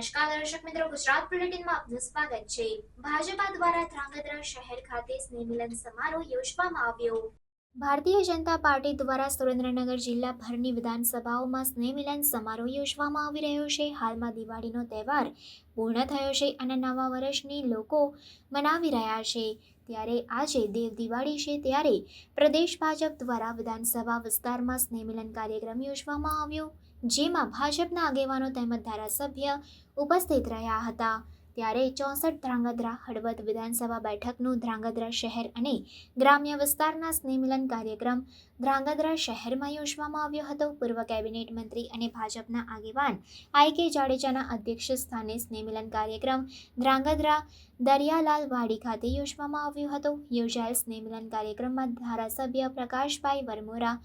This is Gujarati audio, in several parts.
નમસ્કાર દર્શક મિત્રો, ગુજરાત બુલેટિનમાં આપનું સ્વાગત છે. ભાજપા દ્વારા ધ્રાંગધ્રા શહેર ખાતે સ્નેહ મિલન સમારોહ યોજવામાં આવ્યો. ભારતીય જનતા પાર્ટી દ્વારા સુરેન્દ્રનગર જિલ્લા ભરની વિધાનસભાઓમાં સ્નેહ મિલન સમારોહ યોજવામાં આવી રહ્યો છે. હાલમાં દિવાળીનો તહેવાર પૂર્ણ થયો છે અને નવા વર્ષની લોકો મનાવી રહ્યા છે. ત્યારે આજે દેવ દિવાળી છે ત્યારે પ્રદેશ ભાજપ દ્વારા વિધાનસભા વિસ્તારમાં સ્નેહમિલન કાર્યક્રમ યોજવામાં આવ્યો, જેમાં ભાજપના આગેવાનો તેમજ ધારાસભ્ય ઉપસ્થિત રહ્યા હતા. ત્યારે ચોસઠ ધ્રાંગધ્રા હળવદ વિધાનસભા બેઠકનું ધ્રાંગધ્રા શહેર અને ગ્રામ્ય વિસ્તારના સ્નેહમિલન કાર્યક્રમ ધ્રાંગધ્રા શહેરમાં યોજવામાં આવ્યો હતો. પૂર્વ કેબિનેટ મંત્રી અને ભાજપના આગેવાન આઈ કે જાડેજાના અધ્યક્ષ સ્થાને સ્નેહમિલન કાર્યક્રમ ધ્રાંગધ્રા દરિયાલાલ વાડી ખાતે યોજવામાં આવ્યો હતો. યોજાયેલ સ્નેહમિલન કાર્યક્રમમાં ધારાસભ્ય પ્રકાશભાઈ વરમોરા,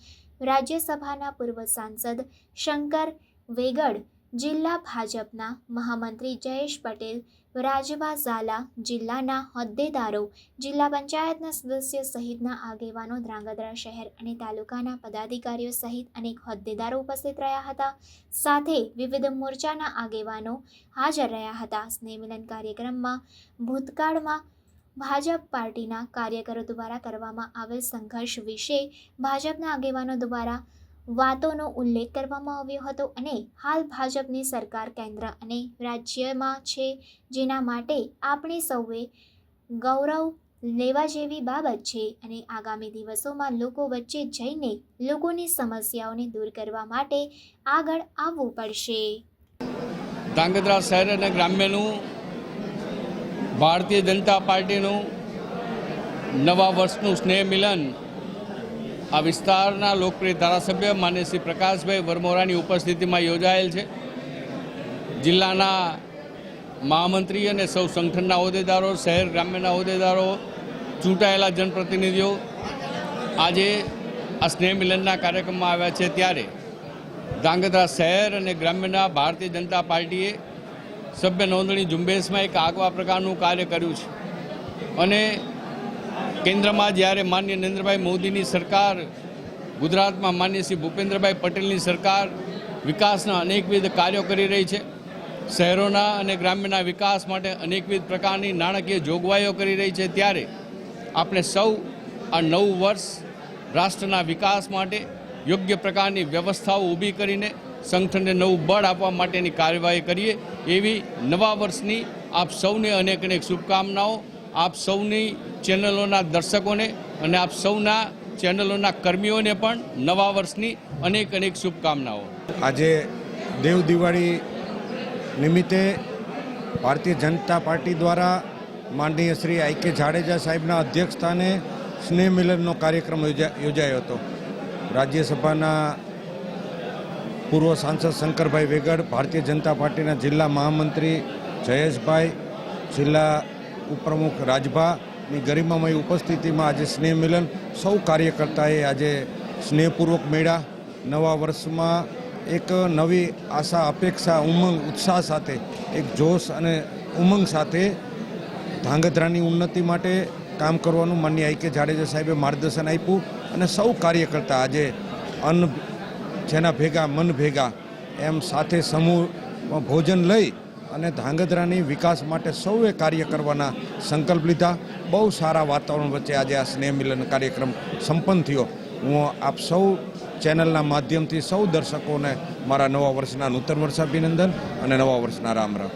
રાજ્યસભાના પૂર્વ સાંસદ શંકર વેગડ જિલ્લા ભાજપના મહામંત્રી જયેશ પટેલ રાજવા ઝાલા, જિલ્લાના હોદ્દેદારો, જિલ્લા પંચાયતના સદસ્ય સહિતના આગેવાનો ધ્રાંગધ્રા શહેર અને તાલુકાના પદાધિકારીઓ સહિત અનેક હોદ્દેદારો ઉપસ્થિત રહ્યા હતા. સાથે વિવિધ મોરચાના આગેવાનો હાજર રહ્યા હતા. સ્નેહમિલન કાર્યક્રમમાં ભૂતકાળમાં ભાજપ પાર્ટીના કાર્યકરો દ્વારા કરવામાં આવેલ સંઘર્ષ વિશે ભાજપના આગેવાનો દ્વારા વાતોનો ઉલ્લેખ કરવામાં આવ્યો હતો અને હાલ ભાજપની સરકાર કેન્દ્ર અને રાજ્યમાં છે જેના માટે આપણે સૌએ ગૌરવ લેવા જેવી બાબત છે અને આગામી દિવસોમાં લોકો વચ્ચે જઈને લોકોની સમસ્યાઓને દૂર કરવા માટે આગળ આવવું પડશે. ધ્રાંગધ્રા શહેર અને ગ્રામ્યનું, ભારતીય જનતા પાર્ટીનું નવા વર્ષનું સ્નેહ મિલન આ વિસ્તારના લોકપ્રિય ધારાસભ્ય માન્ય શ્રી પ્રકાશભાઈ વરમોરાની ઉપસ્થિતિમાં યોજાયેલ છે. જિલ્લાના મહામંત્રી અને સૌ સંગઠનના હોદ્દેદારો, શહેર ગ્રામ્યના હોદ્દેદારો, ચૂંટાયેલા જનપ્રતિનિધિઓ આજે આ સ્નેહ મિલનના કાર્યક્રમમાં આવ્યા છે. ત્યારે ધ્રાંગધ્રા શહેર અને ગ્રામ્યના ભારતીય જનતા પાર્ટીએ સભ્ય નોંધણી ઝુંબેશમાં એક આગવા પ્રકારનું કાર્ય કર્યું છે. અને કેન્દ્રમાં જ્યારે માન્ય નરેન્દ્રભાઈ મોદીની સરકાર, ગુજરાતમાં માન્ય શ્રી ભૂપેન્દ્રભાઈ પટેલની સરકાર વિકાસના અનેકવિધ કાર્યો કરી રહી છે. શહેરોના અને ગ્રામ્યના વિકાસ માટે અનેકવિધ પ્રકારની નાણાકીય જોગવાઈઓ કરી રહી છે. ત્યારે આપણે સૌ આ નવું વર્ષ રાષ્ટ્રના વિકાસ માટે યોગ્ય પ્રકારની વ્યવસ્થાઓ ઊભી કરીને સંગઠનને નવું બળ આપવા માટેની કાર્યવાહી કરીએ. એવી નવા વર્ષની આપ સૌને અનેક અનેક શુભકામનાઓ. આપ સૌની ચેનલોના દર્શકોને અને આપ સૌના ચેનલોના કર્મીઓને પણ નવા વર્ષની અનેક અનેક શુભકામનાઓ. આજે દેવ દિવાળી નિમિત્તે ભારતીય જનતા પાર્ટી દ્વારા માનનીય શ્રી આઈ કે જાડેજા સાહેબના અધ્યક્ષસ્થાને સ્નેહ મિલનનો કાર્યક્રમ યોજા- યોજાયો હતો. રાજ્યસભાના પૂર્વ સાંસદ શંકરભાઈ વેગડ, ભારતીય જનતા પાર્ટીના જિલ્લા મહામંત્રી જયેશભાઈ, જિલ્લા ઉપપ્રમુખ રાજભાની ગરિમામય ઉપસ્થિતિમાં આજે સ્નેહ મિલન. સૌ કાર્યકર્તાએ આજે સ્નેહપૂર્વક મેળા. નવા વર્ષમાં એક નવી આશા, અપેક્ષા, ઉમંગ, ઉત્સાહ સાથે, એક જોશ અને ઉમંગ સાથે ધાંગધ્રાની ઉન્નતિ માટે કામ કરવાનું માન્ય આઈ કે જાડેજા સાહેબે માર્ગદર્શન આપ્યું અને સૌ કાર્યકર્તા આજે અન્ન જેના ભેગા, મન ભેગા એમ સાથે સમૂહ ભોજન લઈ અને ધાંગધ્રાની વિકાસ માટે સૌએ કાર્ય કરવાના સંકલ્પ લીધા. બહુ સારા વાતાવરણ વચ્ચે આજે આ સ્નેહ મિલન કાર્યક્રમ સંપન્ન થયો. હું આપ સૌ ચેનલના માધ્યમથી સૌ દર્શકોને મારા નવા વર્ષના નૂતન વર્ષ અભિનંદન અને નવા વર્ષના રામ રામ.